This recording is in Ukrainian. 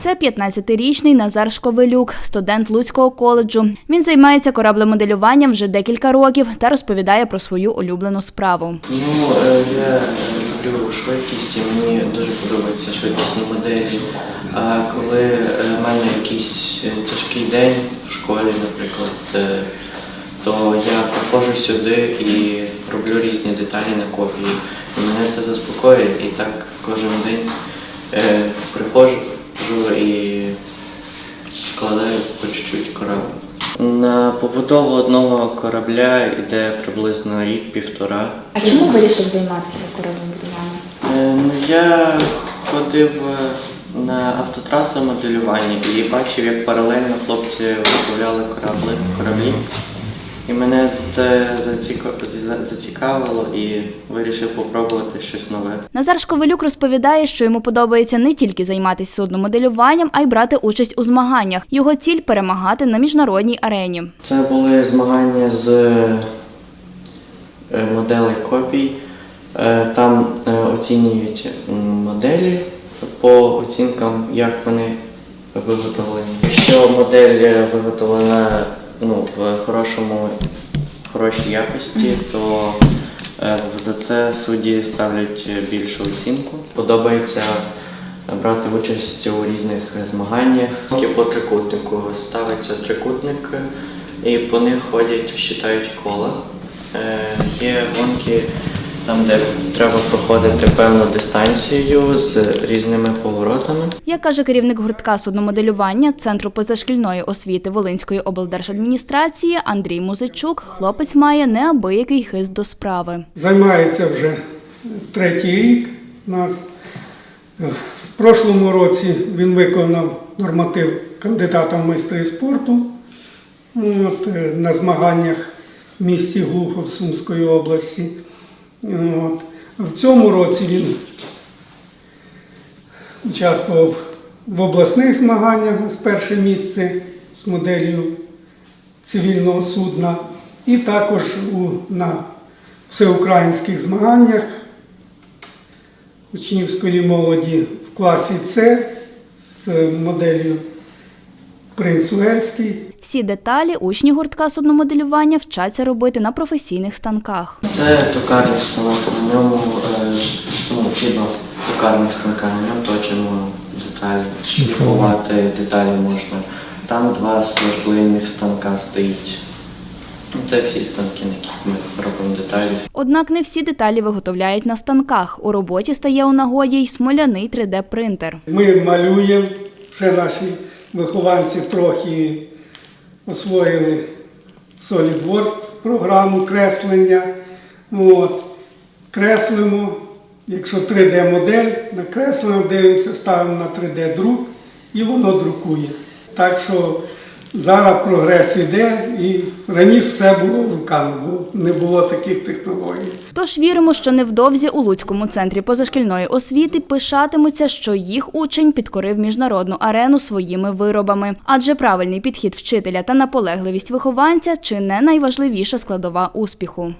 Це 15-річний Назар Шковелюк, студент Луцького коледжу. Він займається кораблемоделюванням вже декілька років та розповідає про свою улюблену справу. Ну, е, я люблю швидкість і мені дуже подобаються швидкісні моделі. А коли е, в мене якийсь е, тяжкий день в школі, наприклад, е, то я приходжу сюди і роблю різні деталі на копії. І мене це заспокоює, і так кожен день е, приходжу і складаю по чуть-чуть корабль. На побудову одного корабля йде приблизно рік-півтора. А чому вирішив займатися кораблемоделюванням? Е, ну, Я ходив е, на автотрасу моделювання і бачив, як паралельно хлопці виготовляли корабли, кораблі. І мене це заціка- зацікавило і вирішив попробувати щось нове. Назар Шковелюк розповідає, що йому подобається не тільки займатися судномоделюванням, а й брати участь у змаганнях. Його ціль перемагати на міжнародній арені. Це були змагання з е, моделей копій. Е, Там е, оцінюють моделі по оцінкам, як вони виготовлені. Якщо модель виготовлена ну, в хорошому, хорошій якості, то за це судді ставлять е, більшу оцінку. Подобається е, брати участь у різних змаганнях. По трикутнику ставиться трикутник, е, і по них ходять, щитають кола. Є гонки там, де треба проходити певну дистанцію з різними поворотами. Як каже керівник гуртка судномоделювання Центру позашкільної освіти Волинської облдержадміністрації Андрій Музичук, хлопець має неабиякий хист до справи. Займається вже третій рік у нас. В прошлому році він виконав норматив кандидата в майстри спорту от, е, на змаганнях в місті Глухов Сумської області. От. В цьому році він участвував в обласних змаганнях з перше місце з моделлю цивільного судна, і також у, на всеукраїнських змаганнях учнівської молоді в класі С з моделлю Принц Уельський. Всі деталі учні гуртка судномоделювання вчаться робити на професійних станках. Це токарний станок, на ньому е, ну, згідно токарних станка, на ньому точимо деталі, шліфувати деталі можна. Там два свердлильних станка стоїть. Ну, Це всі станки, на яких ми робимо деталі. Однак не всі деталі виготовляють на станках. У роботі стає у нагоді й смоляний 3D-принтер. Ми малюємо, вже наші вихованці трохи освоїли SolidWorks, програму креслення. От. Креслимо, якщо 3D-модель, накреслимо, дивимося, ставимо на 3D-друк і воно друкує. Так що зараз прогрес іде і раніше все було руками, бо не було таких технологій. Тож віримо, що невдовзі у Луцькому центрі позашкільної освіти пишатимуться, що їх учень підкорив міжнародну арену своїми виробами. Адже правильний підхід вчителя та наполегливість вихованця чи не найважливіша складова успіху.